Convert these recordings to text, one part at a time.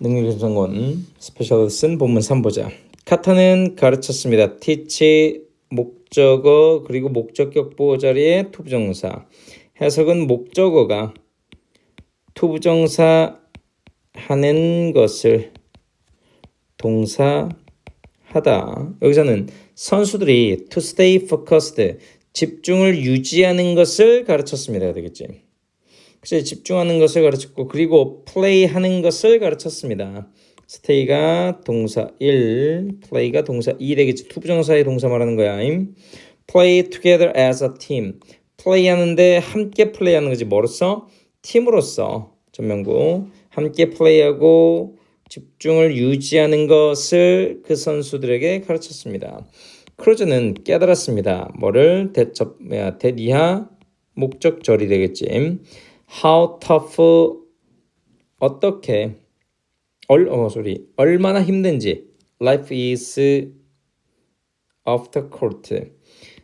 능력전공원 스페셜 레슨 본문 3보자. 카타는 가르쳤습니다. teach 목적어 그리고 목적격 보호 자리에 투부정사. 해석은 목적어가 투부정사 하는 것을 동사 하다. 여기서는 선수들이 to stay focused 집중을 유지하는 것을 가르쳤습니다. 되겠지? 그치 집중하는 것을 가르쳤고 그리고 play 하는 것을 가르쳤습니다. stay가 동사 1, play가 동사 2 되겠지. 투부정사의 동사 말하는 거야. play together as a team. play 하는데 함께 플레이 하는 거지. 뭐로써? 팀으로서. 전명구. 함께 플레이하고 집중을 유지하는 것을 그 선수들에게 가르쳤습니다. 크루즈는 깨달았습니다. 뭐를 뭐야, 대리하 목적절이 되겠지. How tough 어떻게 얼, 어, 소리 얼마나 힘든지 life is off the court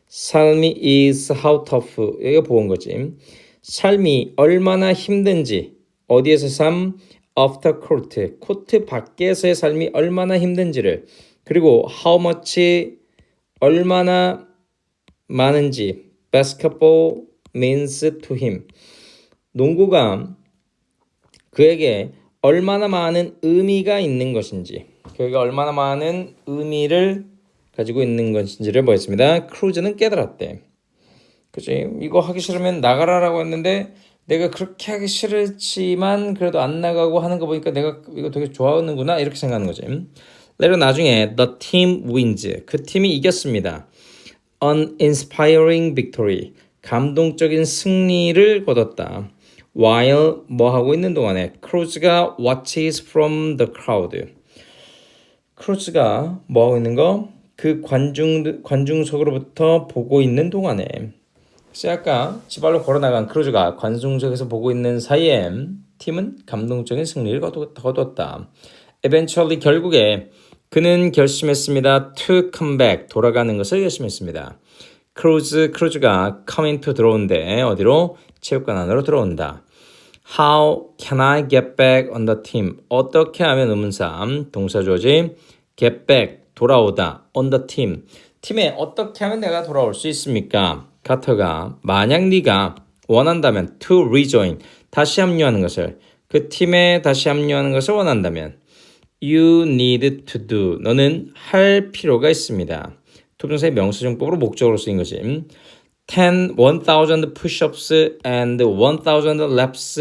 삶이 is how tough 여기가 보은 거지 삶이 얼마나 힘든지 어디에서 삶 off the court 코트 밖에서의 삶이 얼마나 힘든지를 그리고 how much 얼마나 많은지 basketball means to him 농구가 그에게 얼마나 많은 의미가 있는 것인지, 그에게 얼마나 많은 의미를 가지고 있는 것인지를 보였습니다. 크루즈는 깨달았대. 그지? 이거 하기 싫으면 나가라라고 했는데 내가 그렇게 하기 싫지만 그래도 안 나가고 하는 거 보니까 내가 이거 되게 좋아하는구나 이렇게 생각하는 거지. 그리고 나중에 the team wins 그 팀이 이겼습니다. An inspiring victory 감동적인 승리를 거뒀다. While 뭐 하고 있는 동안에 크루즈가 watches from the crowd. 크루즈가 뭐 하고 있는 거? 그 관중 관중석으로부터 보고 있는 동안에 그래서 아까 지발로 걸어 나간 크루즈가 관중석에서 보고 있는 사이에 팀은 감동적인 승리를 거뒀다. eventually 결국에 그는 결심했습니다. to come back 돌아가는 것을 결심했습니다. 크루즈 크루즈가 come into 들어온데 어디로 체육관 안으로 들어온다. How can I get back on the team? 어떻게 하면 의문사 동사 조지 get back 돌아오다 on the team 팀에 어떻게 하면 내가 돌아올 수 있습니까? 카터가 만약 네가 원한다면 to rejoin 다시 합류하는 것을 그 팀에 다시 합류하는 것을 원한다면 you need to do 너는 할 필요가 있습니다. 투부정사의 명사정법으로 목적으로 쓰인 것이 10, 1000 push-ups and 1000 laps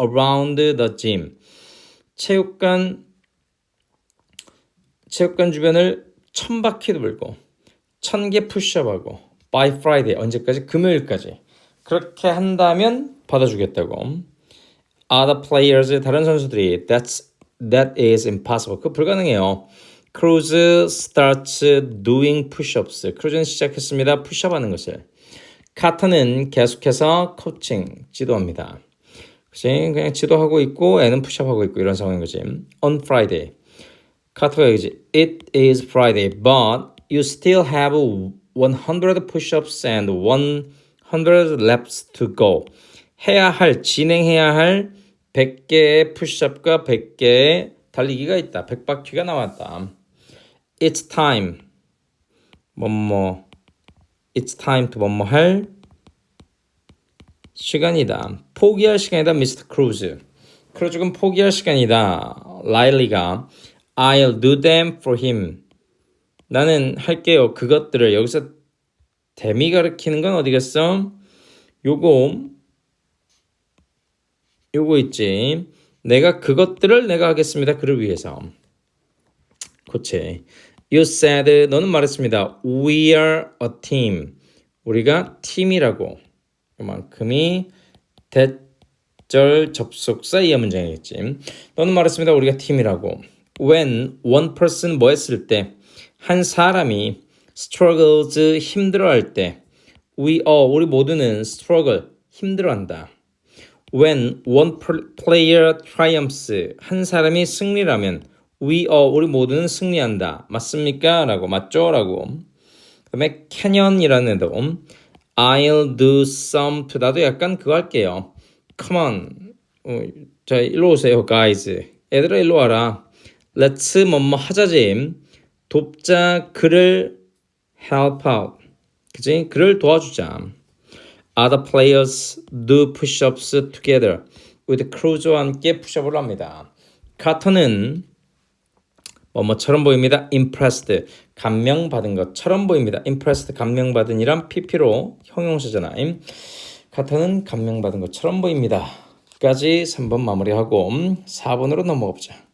around the gym. 체육관 체육관 주변을 천 바퀴 돌고 천 개 푸시업하고 by Friday 언제까지 금요일까지 그렇게 한다면 받아주겠다고. Other players 다른 선수들이 that's that is impossible 그 불가능해요. 크루즈 starts doing push-ups. 크루즈는 시작했습니다. 푸시업 하는 것을. 카타는 계속해서 코칭, 지도합니다. 그치? 그냥 지도하고 있고 애는 푸시업 하고 있고 이런 상황인 거지. On Friday. 카타가 얘기지. It is Friday, but you still have 100 push-ups and 100 laps to go. 해야 할, 진행해야 할 100개의 푸시업과 100개의 달리기가 있다. 100바퀴가 나왔다. It's time. 뭐뭐 It's time to 뭐뭐 할 시간이다. 포기할 시간이다, 미스터 크루즈. 크루즈는 포기할 시간이다. 라일리가 I'll do them for him. 나는 할게요. 그것들을 여기서 데미 가르키는 건 어디겠어? 요거 요거 있지. 내가 그것들을 내가 하겠습니다. 그를 위해서. 그치. You said 너는 말했습니다. We are a team. 우리가 팀이라고. 그만큼이 대절 접속사 이하 문장이겠지. 너는 말했습니다. 우리가 팀이라고. When one person 뭐 했을 때 한 사람이 struggles 힘들어할 때 we all 우리 모두는 struggle 힘들어한다. When one player triumphs 한 사람이 승리라면 we all 우리 모두는 승리한다. 맞습니까? 라고 맞죠? 라고 그 다음에 canyon이라는 애도 I'll do some 나도 약간 그거 할게요. Come on. 어, 자 일로 오세요, guys. 얘들아 일로 와라. Let's 뭐뭐 하자지. 돕자 그를 help out. 그지? 그를 도와주자. Other players do push-ups together with 크루즈와 함께 푸시업을 합니다. 카터는 뭐뭐처럼 보입니다. impressed 감명받은 것처럼 보입니다. impressed 감명받은이란 pp로 형용사잖아요. 카터는 감명받은 것처럼 보입니다. 까지 3번 마무리하고 4번으로 넘어가 보자.